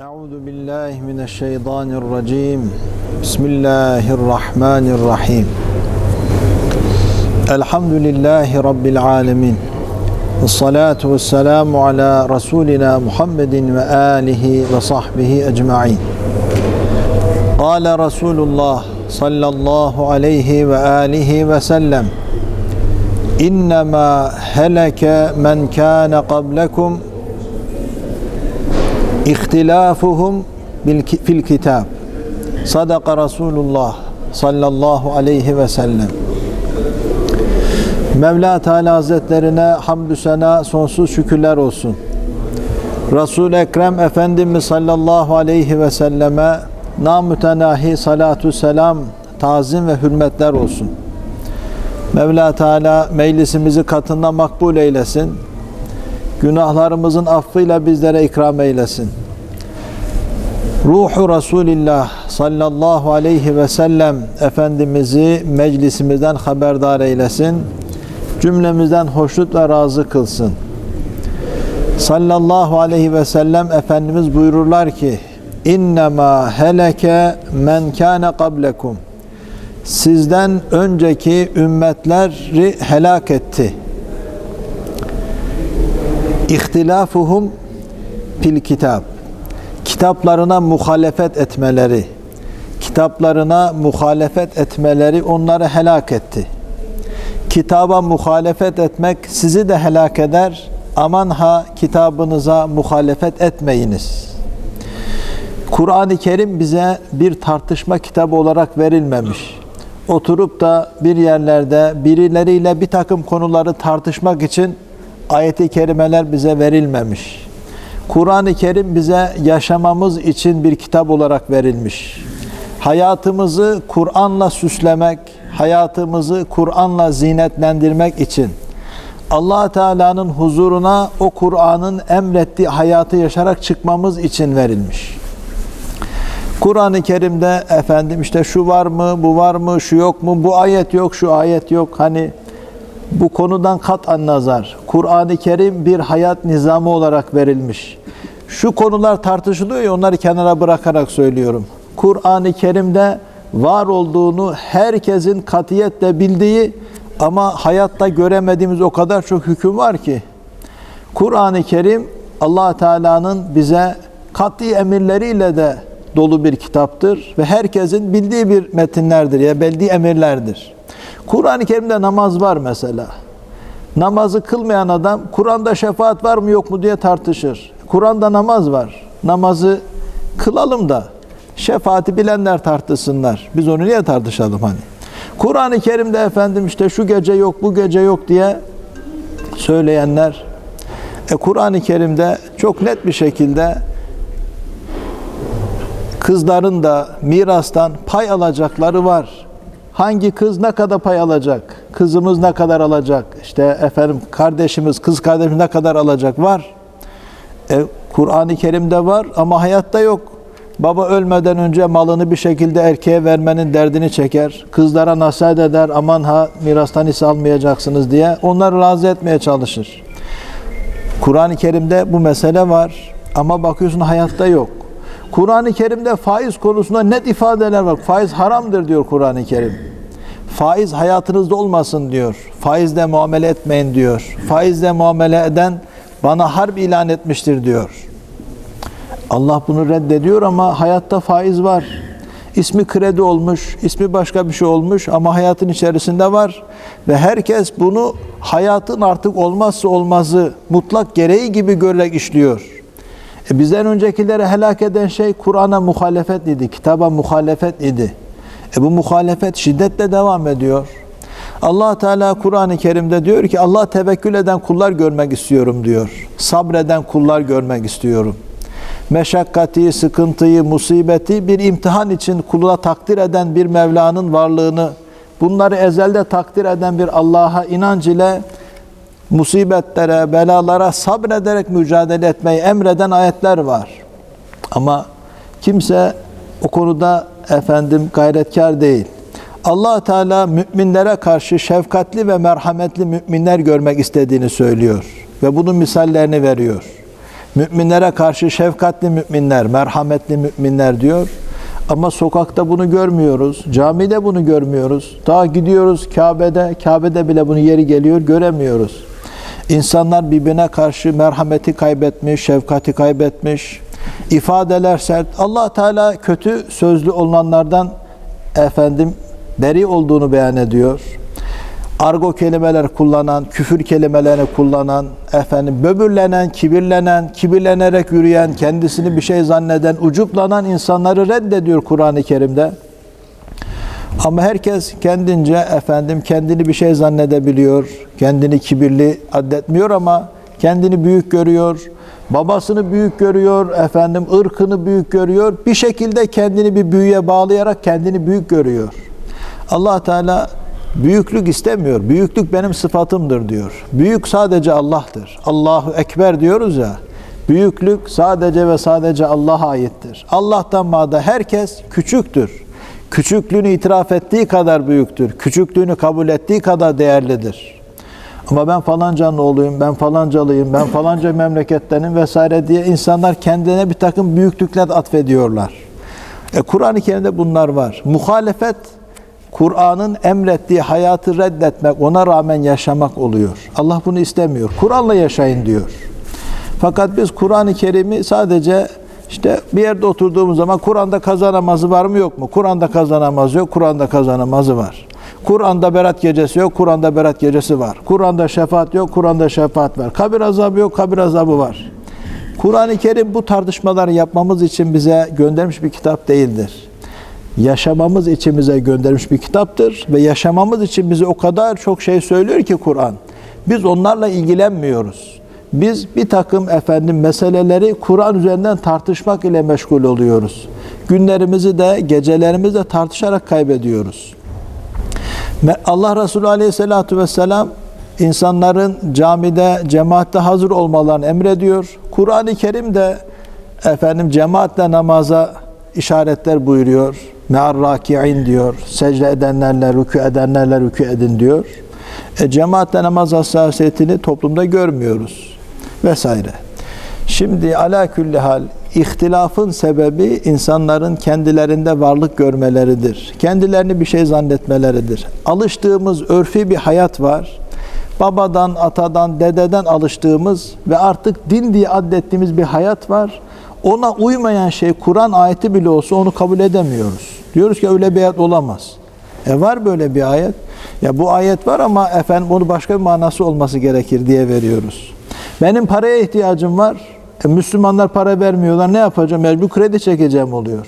Euzu billahi mineşşeytanirracim. Bismillahirrahmanirrahim. Elhamdülillahi rabbil alamin. Ves salatu vesselamu ala rasulina Muhammedin ve alihi ve sahbihi ecmaîn. Kâle Resulullah sallallahu aleyhi ve alihi ve sellem. İnnemâ heleke men kâne qablekum İhtilafuhum fil kitab. Sadaka Resulullah sallallahu aleyhi ve sellem. Mevla Teala Hazretlerine hamdü sena sonsuz şükürler olsun. Resul-i Ekrem Efendimiz sallallahu aleyhi ve selleme namütenahi salatu selam, tazim ve hürmetler olsun. Mevla Teala meclisimizi katında makbul eylesin. Günahlarımızın affıyla bizlere ikram eylesin. Ruhu Resulillah sallallahu aleyhi ve sellem Efendimiz'i meclisimizden haberdar eylesin. Cümlemizden hoşnut ve razı kılsın. Sallallahu aleyhi ve sellem Efendimiz buyururlar ki İnnemâ heleke men kâne qablekum Sizden önceki ümmetleri helak etti. İhtilafuhum fil kitap. Kitaplarına muhalefet etmeleri, kitaplarına muhalefet etmeleri onları helak etti. Kitaba muhalefet etmek sizi de helak eder. Aman ha kitabınıza muhalefet etmeyiniz. Kur'an-ı Kerim bize bir tartışma kitabı olarak verilmemiş. Oturup da bir yerlerde birileriyle bir takım konuları tartışmak için ayeti kerimeler bize verilmemiş. Kur'an-ı Kerim bize yaşamamız için bir kitap olarak verilmiş. Hayatımızı Kur'an'la süslemek, hayatımızı Kur'an'la zinetlendirmek için Allah Teala'nın huzuruna o Kur'an'ın emrettiği hayatı yaşarak çıkmamız için verilmiş. Kur'an-ı Kerim'de efendim işte şu var mı, bu var mı, şu yok mu, bu ayet yok, şu ayet yok. Hani bu konudan kat'an nazar. Kur'an-ı Kerim bir hayat nizamı olarak verilmiş. Şu konular tartışılıyor ya onları kenara bırakarak söylüyorum. Kur'an-ı Kerim'de var olduğunu herkesin katiyetle bildiği ama hayatta göremediğimiz o kadar çok hüküm var ki. Kur'an-ı Kerim allah Teala'nın bize kat'i emirleriyle de dolu bir kitaptır ve herkesin bildiği bir metinlerdir ya bildiği emirlerdir. Kur'an-ı Kerim'de namaz var mesela. Namazı kılmayan adam Kur'an'da şefaat var mı yok mu diye tartışır. Kur'an'da namaz var. Namazı kılalım da şefaati bilenler tartışsınlar. Biz onu niye tartışalım hani? Kur'an-ı Kerim'de efendim işte şu gece yok bu gece yok diye söyleyenler e, Kur'an-ı Kerim'de çok net bir şekilde kızların da mirastan pay alacakları var. Hangi kız ne kadar pay alacak? Kızımız ne kadar alacak? İşte efendim kardeşimiz, kız kardeşimiz ne kadar alacak? Var. E, Kur'an-ı Kerim'de var ama hayatta yok. Baba ölmeden önce malını bir şekilde erkeğe vermenin derdini çeker. Kızlara nasihat eder. Aman ha mirastan hisse almayacaksınız diye. Onları razı etmeye çalışır. Kur'an-ı Kerim'de bu mesele var. Ama bakıyorsun hayatta yok. Kur'an-ı Kerim'de faiz konusunda net ifadeler var. Faiz haramdır diyor Kur'an-ı Kerim. Faiz hayatınızda olmasın diyor. Faizle muamele etmeyin diyor. Faizle muamele eden bana harp ilan etmiştir diyor. Allah bunu reddediyor ama hayatta faiz var. İsmi kredi olmuş, ismi başka bir şey olmuş ama hayatın içerisinde var. Ve herkes bunu hayatın artık olmazsa olmazı, mutlak gereği gibi görerek işliyor. E bizden öncekileri helak eden şey Kur'an'a muhalefet idi, kitaba muhalefet idi. E bu muhalefet şiddetle devam ediyor. Allah Teala Kur'an-ı Kerim'de diyor ki Allah tevekkül eden kullar görmek istiyorum diyor. Sabreden kullar görmek istiyorum. Meşakkati, sıkıntıyı, musibeti bir imtihan için kuluna takdir eden bir Mevla'nın varlığını, bunları ezelde takdir eden bir Allah'a inanç ile musibetlere, belalara sabrederek mücadele etmeyi emreden ayetler var. Ama kimse o konuda efendim gayretkar değil. Allah Teala müminlere karşı şefkatli ve merhametli müminler görmek istediğini söylüyor ve bunun misallerini veriyor. Müminlere karşı şefkatli müminler, merhametli müminler diyor. Ama sokakta bunu görmüyoruz. Camide bunu görmüyoruz. Daha gidiyoruz Kabe'de, Kabe'de bile bunu yeri geliyor göremiyoruz. İnsanlar birbirine karşı merhameti kaybetmiş, şefkati kaybetmiş. İfadeler sert. Allah Teala kötü sözlü olanlardan efendim beri olduğunu beyan ediyor. Argo kelimeler kullanan, küfür kelimelerini kullanan, efendim böbürlenen, kibirlenen, kibirlenerek yürüyen, kendisini bir şey zanneden, ucuplanan insanları reddediyor Kur'an-ı Kerim'de. Ama herkes kendince efendim kendini bir şey zannedebiliyor. Kendini kibirli addetmiyor ama kendini büyük görüyor. Babasını büyük görüyor, efendim ırkını büyük görüyor. Bir şekilde kendini bir büyüye bağlayarak kendini büyük görüyor. Allah Teala büyüklük istemiyor. Büyüklük benim sıfatımdır diyor. Büyük sadece Allah'tır. Allahu Ekber diyoruz ya. Büyüklük sadece ve sadece Allah'a aittir. Allah'tan mağda herkes küçüktür. Küçüklüğünü itiraf ettiği kadar büyüktür. Küçüklüğünü kabul ettiği kadar değerlidir. Ama ben falancanın oğluyum, ben falancalıyım, ben falanca memlekettenim vesaire diye insanlar kendine bir takım büyüklükler atfediyorlar. E, Kur'an-ı Kerim'de bunlar var. Muhalefet, Kur'an'ın emrettiği hayatı reddetmek, ona rağmen yaşamak oluyor. Allah bunu istemiyor. Kur'an'la yaşayın diyor. Fakat biz Kur'an-ı Kerim'i sadece işte bir yerde oturduğumuz zaman Kur'an'da kaza namazı var mı yok mu? Kur'an'da kaza namazı yok, Kur'an'da kaza namazı var. Kur'an'da berat gecesi yok, Kur'an'da berat gecesi var. Kur'an'da şefaat yok, Kur'an'da şefaat var. Kabir azabı yok, kabir azabı var. Kur'an-ı Kerim bu tartışmaları yapmamız için bize göndermiş bir kitap değildir. Yaşamamız için bize göndermiş bir kitaptır ve yaşamamız için bize o kadar çok şey söylüyor ki Kur'an. Biz onlarla ilgilenmiyoruz. Biz bir takım efendim meseleleri Kur'an üzerinden tartışmak ile meşgul oluyoruz. Günlerimizi de gecelerimizi de tartışarak kaybediyoruz. Allah Resulü Aleyhisselatü Vesselam insanların camide, cemaatte hazır olmalarını emrediyor. Kur'an-ı Kerim de efendim cemaatle namaza işaretler buyuruyor. Me'ar raki'in diyor. Secde edenlerle, rükû edenlerle rükû edin diyor. E, cemaatle namaz hassasiyetini toplumda görmüyoruz. Vesaire. Şimdi ala külli hal ihtilafın sebebi insanların kendilerinde varlık görmeleridir. Kendilerini bir şey zannetmeleridir. Alıştığımız örfi bir hayat var. Babadan, atadan, dededen alıştığımız ve artık din diye addettiğimiz bir hayat var. Ona uymayan şey Kur'an ayeti bile olsa onu kabul edemiyoruz. Diyoruz ki öyle bir ayet olamaz. E var böyle bir ayet. Ya bu ayet var ama efendim onu başka bir manası olması gerekir diye veriyoruz. Benim paraya ihtiyacım var. E, Müslümanlar para vermiyorlar. Ne yapacağım? Mecbur kredi çekeceğim oluyor.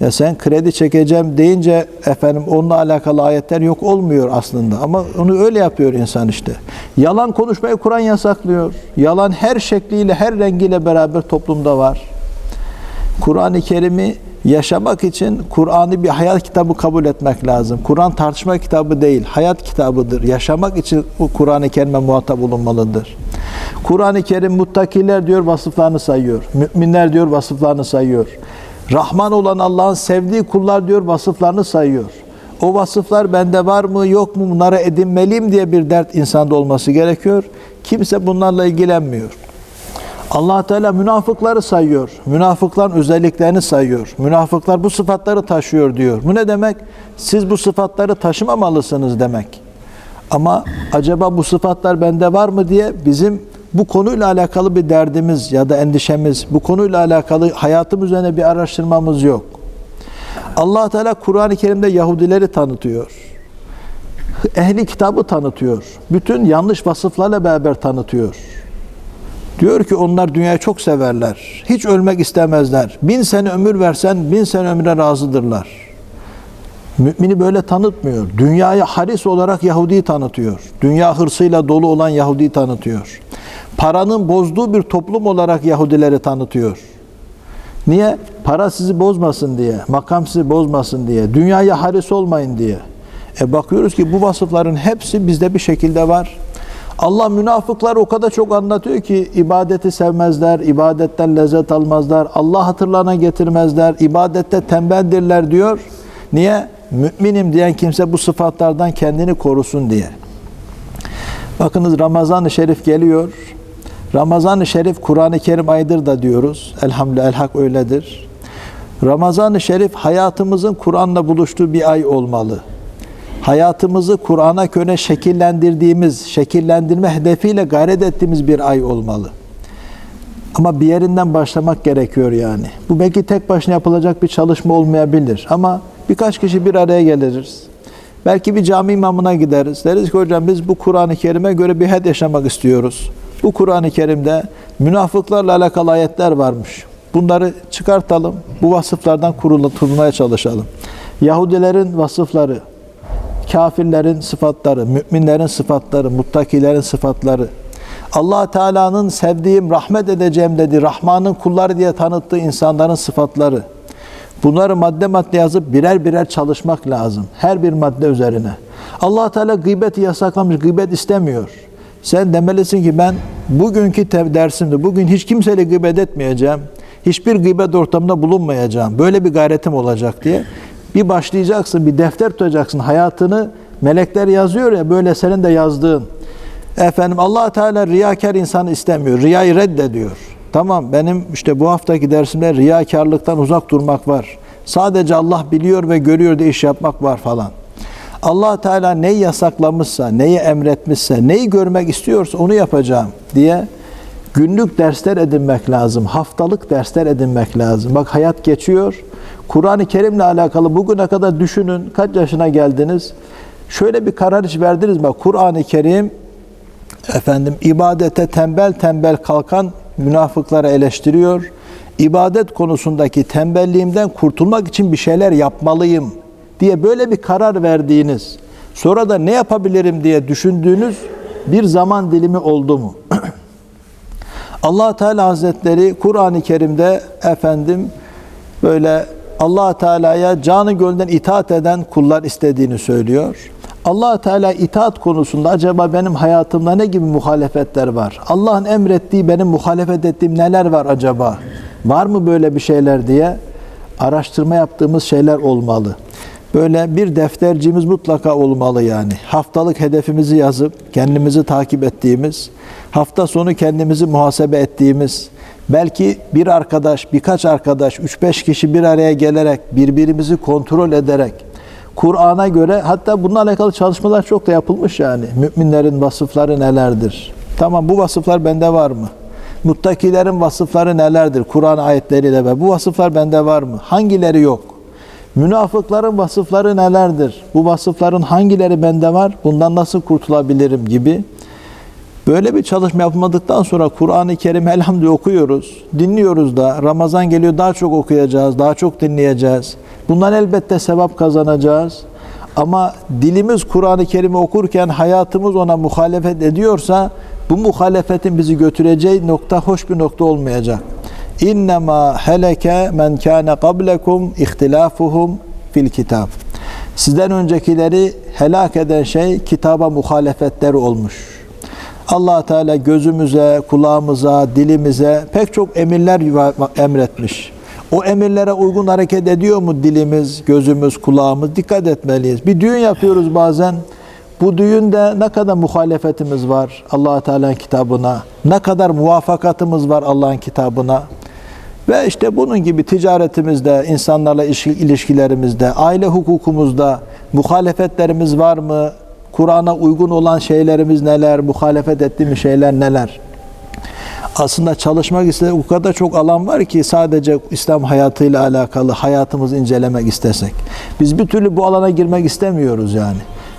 Ya sen kredi çekeceğim deyince efendim onunla alakalı ayetler yok olmuyor aslında. Ama onu öyle yapıyor insan işte. Yalan konuşmayı Kur'an yasaklıyor. Yalan her şekliyle, her rengiyle beraber toplumda var. Kur'an-ı Kerim'i yaşamak için Kur'an'ı bir hayat kitabı kabul etmek lazım. Kur'an tartışma kitabı değil, hayat kitabıdır. Yaşamak için Kur'an-ı Kerim'e muhatap olunmalıdır. Kur'an-ı Kerim muttakiler diyor vasıflarını sayıyor. Müminler diyor vasıflarını sayıyor. Rahman olan Allah'ın sevdiği kullar diyor vasıflarını sayıyor. O vasıflar bende var mı yok mu bunları edinmeliyim diye bir dert insanda olması gerekiyor. Kimse bunlarla ilgilenmiyor. Allah Teala münafıkları sayıyor. Münafıkların özelliklerini sayıyor. Münafıklar bu sıfatları taşıyor diyor. Bu ne demek? Siz bu sıfatları taşımamalısınız demek. Ama acaba bu sıfatlar bende var mı diye bizim bu konuyla alakalı bir derdimiz ya da endişemiz, bu konuyla alakalı hayatım üzerine bir araştırmamız yok. allah Teala Kur'an-ı Kerim'de Yahudileri tanıtıyor. Ehli kitabı tanıtıyor. Bütün yanlış vasıflarla beraber tanıtıyor. Diyor ki onlar dünyayı çok severler. Hiç ölmek istemezler. Bin sene ömür versen bin sene ömre razıdırlar. Mümini böyle tanıtmıyor. Dünyaya haris olarak Yahudi'yi tanıtıyor. Dünya hırsıyla dolu olan Yahudi'yi tanıtıyor. Paranın bozduğu bir toplum olarak Yahudileri tanıtıyor. Niye? Para sizi bozmasın diye, makam sizi bozmasın diye, dünyaya haris olmayın diye. E bakıyoruz ki bu vasıfların hepsi bizde bir şekilde var. Allah münafıklar o kadar çok anlatıyor ki ibadeti sevmezler, ibadetten lezzet almazlar, Allah hatırlarına getirmezler, ibadette tembeldirler diyor. Niye? Müminim diyen kimse bu sıfatlardan kendini korusun diye. Bakınız Ramazan-ı Şerif geliyor. Ramazan-ı Şerif Kur'an-ı Kerim ayıdır da diyoruz. Elhamdülillah el hak öyledir. Ramazan-ı Şerif hayatımızın Kur'an'la buluştuğu bir ay olmalı. Hayatımızı Kur'an'a göre şekillendirdiğimiz, şekillendirme hedefiyle gayret ettiğimiz bir ay olmalı. Ama bir yerinden başlamak gerekiyor yani. Bu belki tek başına yapılacak bir çalışma olmayabilir. Ama birkaç kişi bir araya geliriz. Belki bir cami imamına gideriz. Deriz ki hocam biz bu Kur'an-ı Kerim'e göre bir hayat yaşamak istiyoruz. Bu Kur'an-ı Kerim'de münafıklarla alakalı ayetler varmış. Bunları çıkartalım. Bu vasıflardan kurulmaya çalışalım. Yahudilerin vasıfları, kafirlerin sıfatları, müminlerin sıfatları, muttakilerin sıfatları, allah Teala'nın sevdiğim, rahmet edeceğim dedi, Rahman'ın kulları diye tanıttığı insanların sıfatları. Bunları madde madde yazıp birer birer çalışmak lazım. Her bir madde üzerine. allah Teala gıybeti yasaklamış, gıybet istemiyor. Sen demelisin ki ben bugünkü dersimde, bugün hiç kimseyle gıybet etmeyeceğim. Hiçbir gıybet ortamında bulunmayacağım. Böyle bir gayretim olacak diye. Bir başlayacaksın, bir defter tutacaksın. Hayatını melekler yazıyor ya böyle senin de yazdığın. Efendim allah Teala riyakar insanı istemiyor. Riyayı reddediyor. Tamam benim işte bu haftaki dersimde riyakarlıktan uzak durmak var. Sadece Allah biliyor ve görüyor diye iş yapmak var falan. allah Teala neyi yasaklamışsa, neyi emretmişse, neyi görmek istiyorsa onu yapacağım diye günlük dersler edinmek lazım. Haftalık dersler edinmek lazım. Bak hayat geçiyor. Kur'an-ı Kerim'le alakalı bugüne kadar düşünün. Kaç yaşına geldiniz? Şöyle bir karar hiç verdiniz mi? Kur'an-ı Kerim efendim ibadete tembel tembel kalkan münafıkları eleştiriyor. İbadet konusundaki tembelliğimden kurtulmak için bir şeyler yapmalıyım diye böyle bir karar verdiğiniz, sonra da ne yapabilirim diye düşündüğünüz bir zaman dilimi oldu mu? Allah Teala Hazretleri Kur'an-ı Kerim'de efendim böyle Allah Teala'ya canı gönülden itaat eden kullar istediğini söylüyor. Allah Teala itaat konusunda acaba benim hayatımda ne gibi muhalefetler var? Allah'ın emrettiği benim muhalefet ettiğim neler var acaba? Var mı böyle bir şeyler diye araştırma yaptığımız şeyler olmalı. Böyle bir deftercimiz mutlaka olmalı yani. Haftalık hedefimizi yazıp kendimizi takip ettiğimiz, hafta sonu kendimizi muhasebe ettiğimiz, belki bir arkadaş, birkaç arkadaş, 3-5 kişi bir araya gelerek, birbirimizi kontrol ederek, Kur'an'a göre hatta bununla alakalı çalışmalar çok da yapılmış yani. Müminlerin vasıfları nelerdir? Tamam bu vasıflar bende var mı? Muttakilerin vasıfları nelerdir? Kur'an ayetleriyle ve bu vasıflar bende var mı? Hangileri yok? Münafıkların vasıfları nelerdir? Bu vasıfların hangileri bende var? Bundan nasıl kurtulabilirim gibi. Böyle bir çalışma yapmadıktan sonra Kur'an-ı Kerim elhamdülillah okuyoruz. Dinliyoruz da. Ramazan geliyor daha çok okuyacağız, daha çok dinleyeceğiz. Bundan elbette sevap kazanacağız. Ama dilimiz Kur'an-ı Kerim'i okurken hayatımız ona muhalefet ediyorsa bu muhalefetin bizi götüreceği nokta hoş bir nokta olmayacak. İnnemâ heleke men kâne qablekum ihtilâfuhum fil kitab. Sizden öncekileri helak eden şey kitaba muhalefetleri olmuş. Allah Teala gözümüze, kulağımıza, dilimize pek çok emirler emretmiş. O emirlere uygun hareket ediyor mu dilimiz, gözümüz, kulağımız? Dikkat etmeliyiz. Bir düğün yapıyoruz bazen. Bu düğünde ne kadar muhalefetimiz var allah Teala'nın kitabına, ne kadar muvafakatımız var Allah'ın kitabına. Ve işte bunun gibi ticaretimizde, insanlarla ilişki- ilişkilerimizde, aile hukukumuzda muhalefetlerimiz var mı? Kur'an'a uygun olan şeylerimiz neler? Muhalefet ettiğimiz şeyler neler? Aslında çalışmak istediği o kadar çok alan var ki sadece İslam hayatıyla alakalı hayatımızı incelemek istesek. Biz bir türlü bu alana girmek istemiyoruz yani.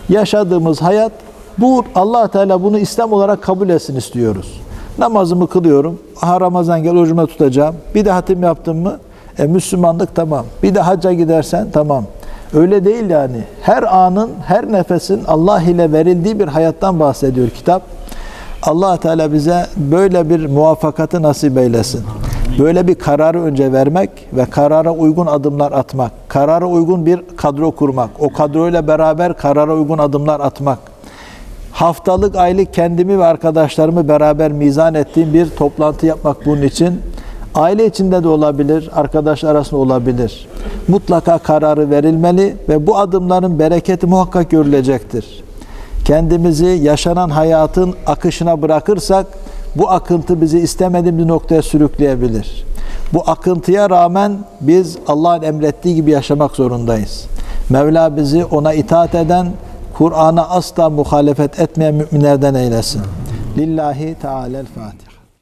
Yaşadığımız hayat bu Allah Teala bunu İslam olarak kabul etsin istiyoruz. Namazımı kılıyorum. Ha Ramazan gel orucumu tutacağım. Bir de hatim yaptım mı? E Müslümanlık tamam. Bir de hacca gidersen tamam. Öyle değil yani. Her anın, her nefesin Allah ile verildiği bir hayattan bahsediyor kitap. Allah Teala bize böyle bir muvaffakatı nasip eylesin. Böyle bir kararı önce vermek ve karara uygun adımlar atmak. Karara uygun bir kadro kurmak. O kadroyla beraber karara uygun adımlar atmak. Haftalık, aylık kendimi ve arkadaşlarımı beraber mizan ettiğim bir toplantı yapmak bunun için. Aile içinde de olabilir, arkadaş arasında olabilir. Mutlaka kararı verilmeli ve bu adımların bereketi muhakkak görülecektir. Kendimizi yaşanan hayatın akışına bırakırsak bu akıntı bizi istemediğimiz noktaya sürükleyebilir. Bu akıntıya rağmen biz Allah'ın emrettiği gibi yaşamak zorundayız. Mevla bizi ona itaat eden, Kur'an'a asla muhalefet etmeyen müminlerden eylesin. Lillahi Teala'l-Fatiha.